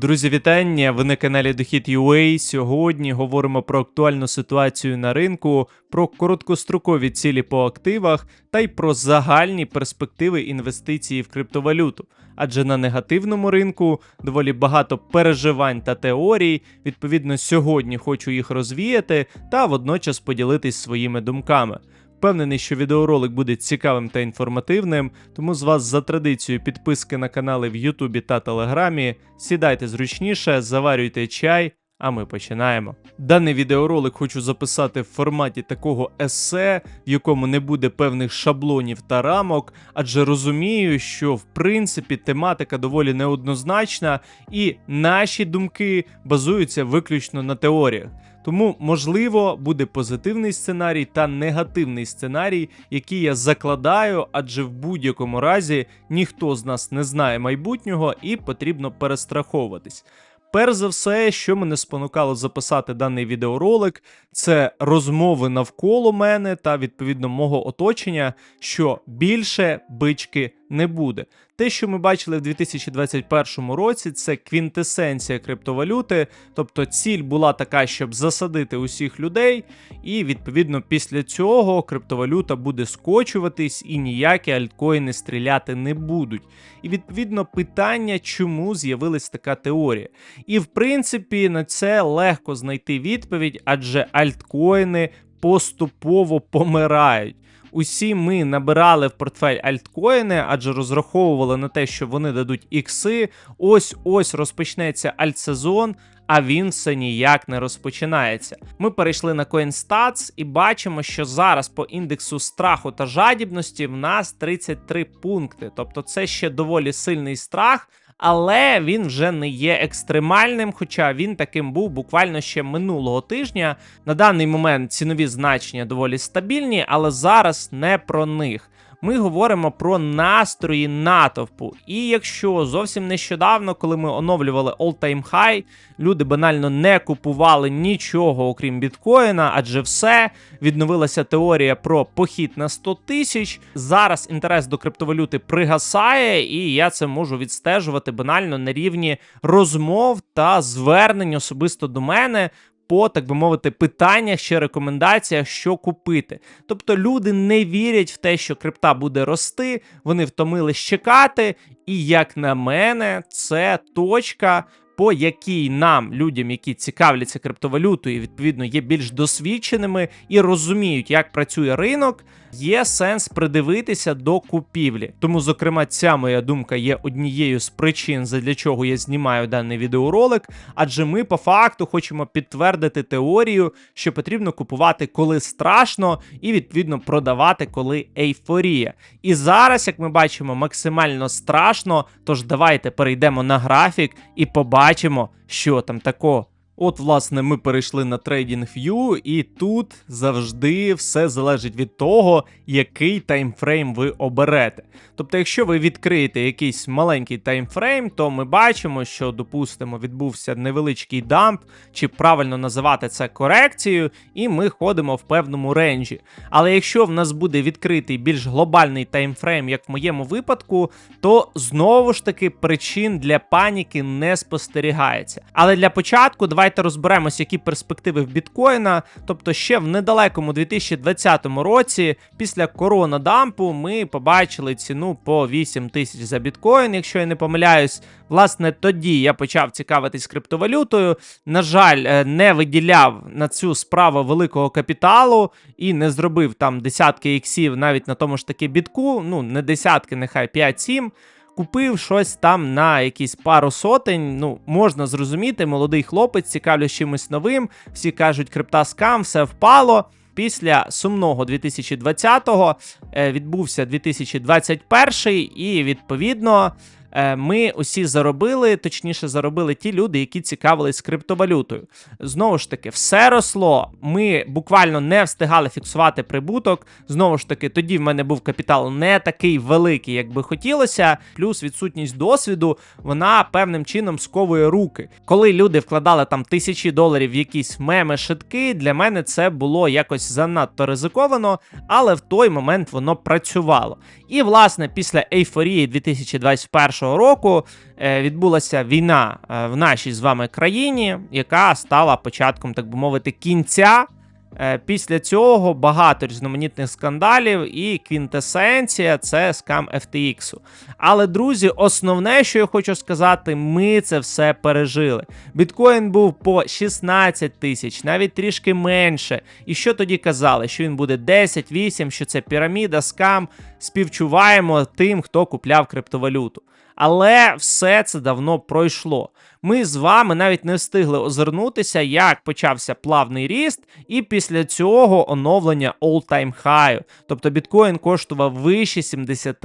Друзі, вітання! Ви на каналі Дохід UA. Сьогодні говоримо про актуальну ситуацію на ринку, про короткострокові цілі по активах та й про загальні перспективи інвестиції в криптовалюту. Адже на негативному ринку доволі багато переживань та теорій. Відповідно, сьогодні хочу їх розвіяти та водночас поділитись своїми думками. Впевнений, що відеоролик буде цікавим та інформативним, тому з вас за традицією підписки на канали в Ютубі та Телеграмі. Сідайте зручніше, заварюйте чай, а ми починаємо. Даний відеоролик хочу записати в форматі такого есе, в якому не буде певних шаблонів та рамок, адже розумію, що в принципі тематика доволі неоднозначна, і наші думки базуються виключно на теоріях. Тому, можливо, буде позитивний сценарій та негативний сценарій, який я закладаю, адже в будь-якому разі ніхто з нас не знає майбутнього і потрібно перестраховуватись. Перш за все, що мене спонукало записати даний відеоролик, це розмови навколо мене та відповідно мого оточення, що більше бички не буде. Те, що ми бачили в 2021 році, це квінтесенція криптовалюти, тобто ціль була така, щоб засадити усіх людей, і відповідно після цього криптовалюта буде скочуватись і ніякі альткоїни стріляти не будуть. І відповідно питання, чому з'явилась така теорія. І в принципі на це легко знайти відповідь, адже альткоїни поступово помирають. Усі ми набирали в портфель альткоїни, адже розраховували на те, що вони дадуть ікси. Ось ось розпочнеться альтсезон, а він все ніяк не розпочинається. Ми перейшли на CoinStats і бачимо, що зараз по індексу страху та жадібності в нас 33 пункти. Тобто це ще доволі сильний страх. Але він вже не є екстремальним, хоча він таким був буквально ще минулого тижня. На даний момент цінові значення доволі стабільні, але зараз не про них. Ми говоримо про настрої натовпу. І якщо зовсім нещодавно, коли ми оновлювали all-time high, люди банально не купували нічого окрім біткоїна, адже все відновилася теорія про похід на 100 тисяч. Зараз інтерес до криптовалюти пригасає, і я це можу відстежувати банально на рівні розмов та звернень особисто до мене по, так би мовити, питаннях чи рекомендаціях, що купити. Тобто люди не вірять в те, що крипта буде рости, вони втомились чекати, і, як на мене, це точка. По якій нам, людям, які цікавляться криптовалютою, відповідно є більш досвідченими і розуміють, як працює ринок, є сенс придивитися до купівлі. Тому, зокрема, ця моя думка є однією з причин, задля чого я знімаю даний відеоролик, адже ми по факту хочемо підтвердити теорію, що потрібно купувати, коли страшно, і відповідно продавати, коли ейфорія. І зараз, як ми бачимо, максимально страшно. Тож давайте перейдемо на графік і побачимо, що там такого. От, власне, ми перейшли на TradingView, і тут завжди все залежить від того, який таймфрейм ви оберете. Тобто, якщо ви відкриєте якийсь маленький таймфрейм, то ми бачимо, що, допустимо, відбувся невеличкий дамп, чи правильно називати це корекцією, і ми ходимо в певному ренджі. Але якщо в нас буде відкритий більш глобальний таймфрейм, як в моєму випадку, то знову ж таки причин для паніки не спостерігається. Але для початку давайте давайте розберемось, які перспективи в біткоїна. Тобто, ще в недалекому 2020 році, після коронадампу, ми побачили ціну по 8 тисяч за біткоін, якщо я не помиляюсь. Власне, тоді я почав цікавитись криптовалютою. На жаль, е, не виділяв на цю справу великого капіталу і не зробив там десятки іксів навіть на тому ж таки бітку. Ну, не десятки, нехай 5-7 купив щось там на якісь пару сотень. Ну, можна зрозуміти, молодий хлопець, цікавлюсь чимось новим. Всі кажуть, крипта скам, все впало. Після сумного 2020-го е, відбувся 2021 і відповідно ми усі заробили, точніше, заробили ті люди, які цікавились криптовалютою. Знову ж таки, все росло. Ми буквально не встигали фіксувати прибуток. Знову ж таки, тоді в мене був капітал не такий великий, як би хотілося. Плюс відсутність досвіду, вона певним чином сковує руки. Коли люди вкладали там тисячі доларів в якісь меми, шитки, для мене це було якось занадто ризиковано, але в той момент воно працювало. І, власне, після ейфорії 2021 року е, відбулася війна е, в нашій з вами країні, яка стала початком, так би мовити, кінця. Е, Після цього багато різноманітних скандалів, і квінтесенція це скам FTX. Але, друзі, основне, що я хочу сказати, ми це все пережили. Біткоін був по 16 тисяч, навіть трішки менше. І що тоді казали? Що він буде 10, 8, що це піраміда, скам. Співчуваємо тим, хто купляв криптовалюту. Але все це давно пройшло. Ми з вами навіть не встигли озирнутися, як почався плавний ріст, і після цього оновлення all-time high. Тобто біткоін коштував вище 70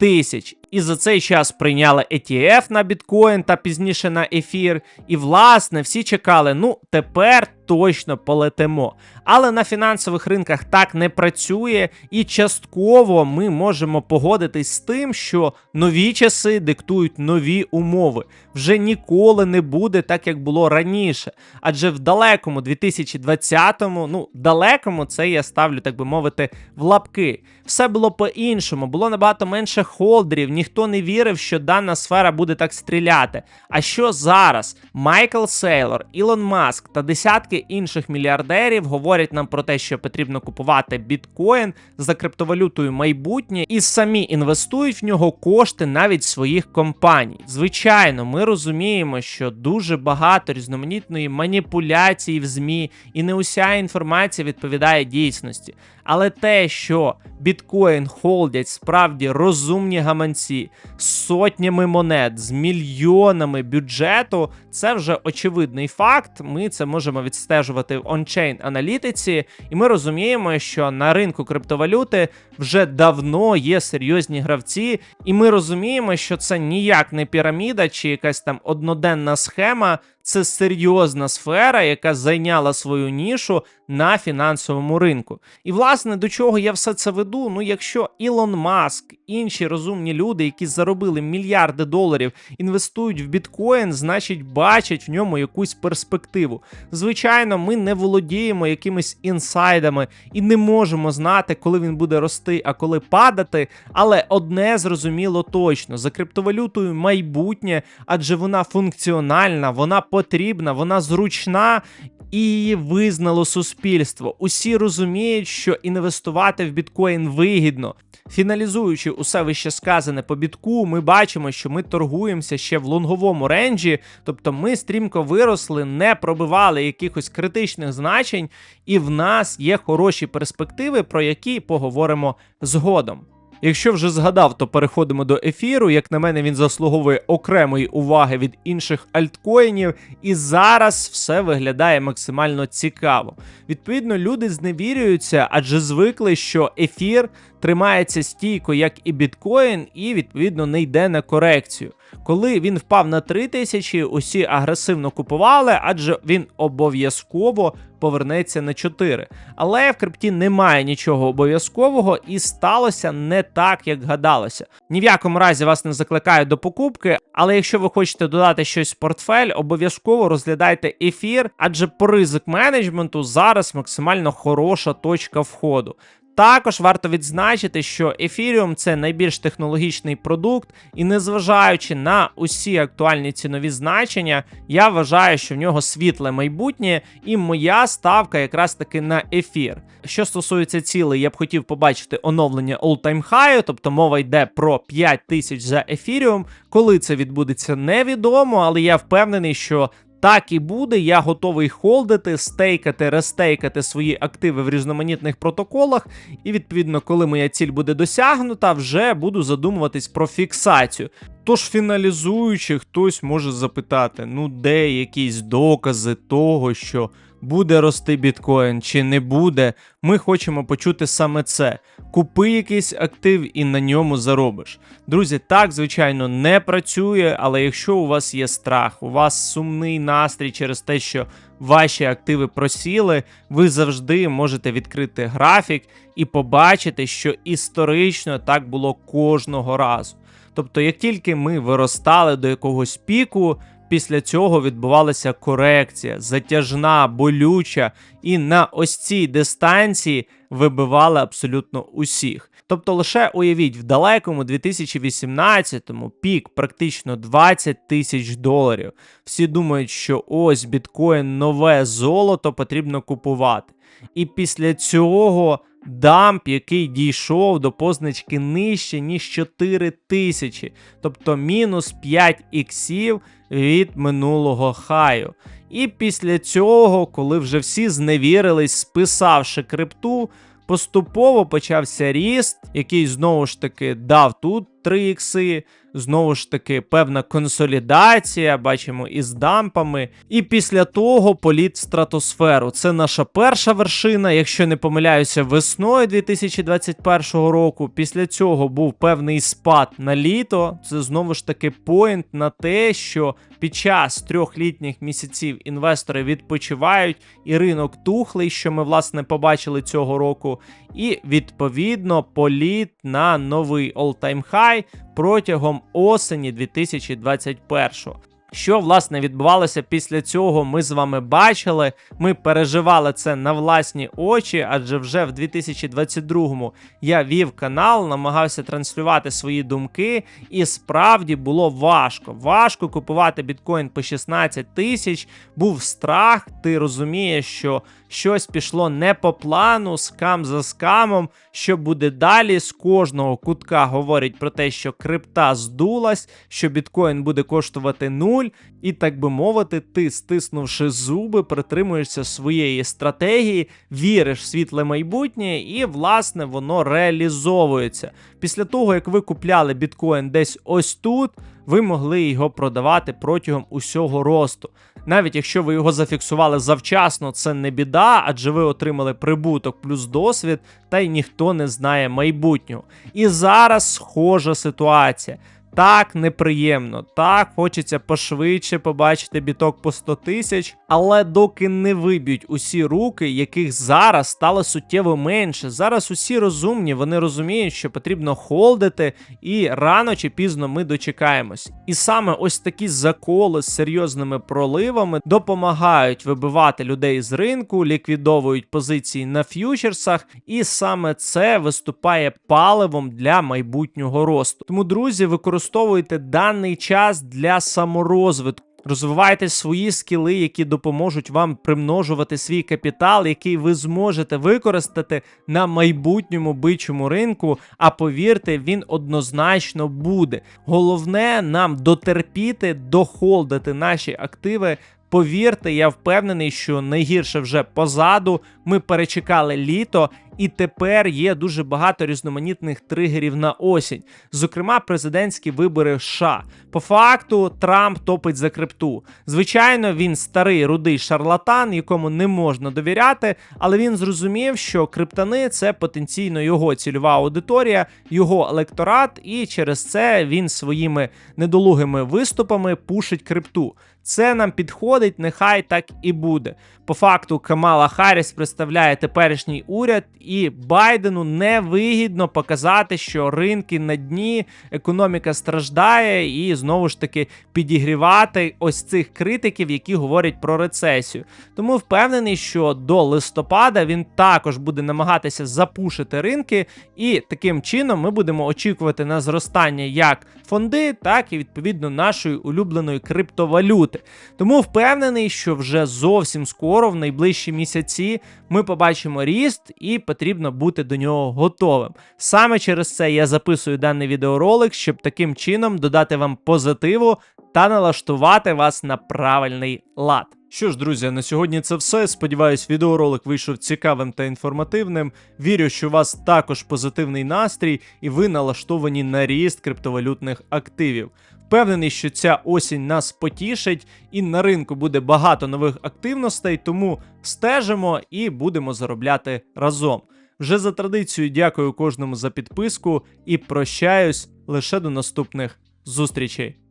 тисяч. І за цей час прийняли ETF на біткоін та пізніше на ефір. І, власне, всі чекали, ну, тепер точно полетимо. Але на фінансових ринках так не працює, і частково ми можемо погодитись з тим, що нові часи диктують нові умови. Вже ніколи не буде так, як було раніше. Адже в далекому 2020-му, ну, далекому це я ставлю, так би мовити, в лапки. Все було по-іншому, було набагато менше холдерів, ніхто не вірив, що дана сфера буде так стріляти. А що зараз? Майкл Сейлор, Ілон Маск та десятки інших мільярдерів говорять нам про те, що потрібно купувати біткоін за криптовалютою майбутнє, і самі інвестують в нього кошти навіть своїх компаній. Звичайно, ми розуміємо, що дуже багато різноманітної маніпуляції в ЗМІ, і не уся інформація відповідає дійсності. Але те, що біткоін холдять справді розумні гаманці з сотнями монет, з мільйонами бюджету, це вже очевидний факт. Ми це можемо відстежувати в ончейн аналітиці, і ми розуміємо, що на ринку криптовалюти вже давно є серйозні гравці, і ми розуміємо, що це ніяк не піраміда чи якась там одноденна схема. Це серйозна сфера, яка зайняла свою нішу на фінансовому ринку. І власне до чого я все це веду? Ну, якщо Ілон Маск, інші розумні люди, які заробили мільярди доларів, інвестують в біткоін, значить бачать в ньому якусь перспективу. Звичайно, ми не володіємо якимись інсайдами і не можемо знати, коли він буде рости, а коли падати. Але одне зрозуміло точно: за криптовалютою майбутнє, адже вона функціональна, вона потрібна, вона зручна. І її визнало суспільство. Усі розуміють, що інвестувати в біткоін вигідно. Фіналізуючи усе вище сказане по бітку, ми бачимо, що ми торгуємося ще в лонговому ренджі, тобто ми стрімко виросли, не пробивали якихось критичних значень, і в нас є хороші перспективи, про які поговоримо згодом. Якщо вже згадав, то переходимо до ефіру. Як на мене, він заслуговує окремої уваги від інших альткоїнів, і зараз все виглядає максимально цікаво. Відповідно, люди зневірюються, адже звикли, що ефір тримається стійко, як і біткоін, і відповідно не йде на корекцію. Коли він впав на 3000, усі агресивно купували, адже він обов'язково повернеться на 4. Але в крипті немає нічого обов'язкового і сталося не так, як гадалося. Ні в якому разі вас не закликаю до покупки, але якщо ви хочете додати щось в портфель, обов'язково розглядайте ефір, адже по ризик менеджменту зараз максимально хороша точка входу. Також варто відзначити, що Ethereum – це найбільш технологічний продукт, і незважаючи на усі актуальні цінові значення, я вважаю, що в нього світле майбутнє, і моя ставка якраз таки на ефір. Що стосується цілей, я б хотів побачити оновлення all-time high, тобто мова йде про 5 тисяч за Ethereum. Коли це відбудеться, невідомо, але я впевнений, що так і буде. Я готовий холдити, стейкати, рестейкати свої активи в різноманітних протоколах. І відповідно, коли моя ціль буде досягнута, вже буду задумуватись про фіксацію. Тож, фіналізуючи, хтось може запитати: ну, де якісь докази того, що буде рости біткоін чи не буде. Ми хочемо почути саме це. Купи якийсь актив і на ньому заробиш. Друзі, так, звичайно, не працює, але якщо у вас є страх, у вас сумний настрій через те, що ваші активи просіли, ви завжди можете відкрити графік і побачити, що історично так було кожного разу. Тобто, як тільки ми виростали до якогось піку, після цього відбувалася корекція, затяжна, болюча, і на ось цій дистанції вибивали абсолютно усіх. Тобто, лише уявіть, в далекому 2018-му пік практично 20 тисяч доларів. Всі думають, що ось біткоін нове золото потрібно купувати. І після цього дамп, який дійшов до позначки нижче, ніж 4 тисячі, тобто мінус 5 іксів від минулого хаю. І після цього, коли вже всі зневірились, списавши крипту, поступово почався ріст, який знову ж таки дав тут 3 ікси. Знову ж таки, певна консолідація, бачимо, із дампами. І після того політ в стратосферу. Це наша перша вершина, якщо не помиляюся, весною 2021 року. Після цього був певний спад на літо. Це знову ж таки поінт на те, що під час трьох літніх місяців інвестори відпочивають, і ринок тухлий, що ми власне побачили цього року. І відповідно політ на новий all-time high протягом осені 2021. Що власне відбувалося після цього, ми з вами бачили. Ми переживали це на власні очі, адже вже в 2022-му я вів канал, намагався транслювати свої думки, і справді було важко. Важко купувати біткоін по 16 тисяч. Був страх. Ти розумієш, що щось пішло не по плану, скам за скамом. Що буде далі? З кожного кутка говорять про те, що крипта здулась, що біткоін буде коштувати нуль, і так би мовити, ти, стиснувши зуби, притримуєшся своєї стратегії, віриш в світле майбутнє, і, власне, воно реалізовується. Після того, як ви купляли біткоін десь ось тут, ви могли його продавати протягом усього росту. Навіть якщо ви його зафіксували завчасно, це не біда, адже ви отримали прибуток плюс досвід, та й ніхто не знає майбутнього. І зараз схожа ситуація. Так неприємно, так хочеться пошвидше побачити біток по 100 тисяч, але доки не виб'ють усі руки, яких зараз стало суттєво менше. Зараз усі розумні, вони розуміють, що потрібно холдити, і рано чи пізно ми дочекаємось. І саме ось такі заколи з серйозними проливами допомагають вибивати людей з ринку, ліквідовують позиції на ф'ючерсах, і саме це виступає паливом для майбутнього росту. Тому, друзі, використовуйте використовуйте даний час для саморозвитку. Розвивайте свої скіли, які допоможуть вам примножувати свій капітал, який ви зможете використати на майбутньому бичому ринку. А повірте, він однозначно буде. Головне нам дотерпіти, дохолдити наші активи. Повірте, я впевнений, що найгірше вже позаду. Ми перечекали літо, і тепер є дуже багато різноманітних тригерів на осінь, зокрема, президентські вибори. США. по факту Трамп топить за крипту. Звичайно, він старий рудий шарлатан, якому не можна довіряти, але він зрозумів, що криптани це потенційно його цільова аудиторія, його електорат, і через це він своїми недолугими виступами пушить крипту. Це нам підходить, нехай так і буде. По факту, Камала Харріс представляє теперішній уряд, і Байдену невигідно показати, що ринки на дні, економіка страждає, і знову ж таки підігрівати ось цих критиків, які говорять про рецесію. Тому впевнений, що до листопада він також буде намагатися запушити ринки, і таким чином ми будемо очікувати на зростання як фонди, так і відповідно нашої улюбленої криптовалюти. Тому впевнений, що вже зовсім скоро, в найближчі місяці, ми побачимо ріст, і потрібно бути до нього готовим. Саме через це я записую даний відеоролик, щоб таким чином додати вам позитиву та налаштувати вас на правильний лад. Що ж, друзі, на сьогодні це все. Сподіваюсь, відеоролик вийшов цікавим та інформативним. Вірю, що у вас також позитивний настрій і ви налаштовані на ріст криптовалютних активів. Впевнений, що ця осінь нас потішить, і на ринку буде багато нових активностей, тому стежимо і будемо заробляти разом. Вже за традицією дякую кожному за підписку і прощаюсь лише до наступних зустрічей.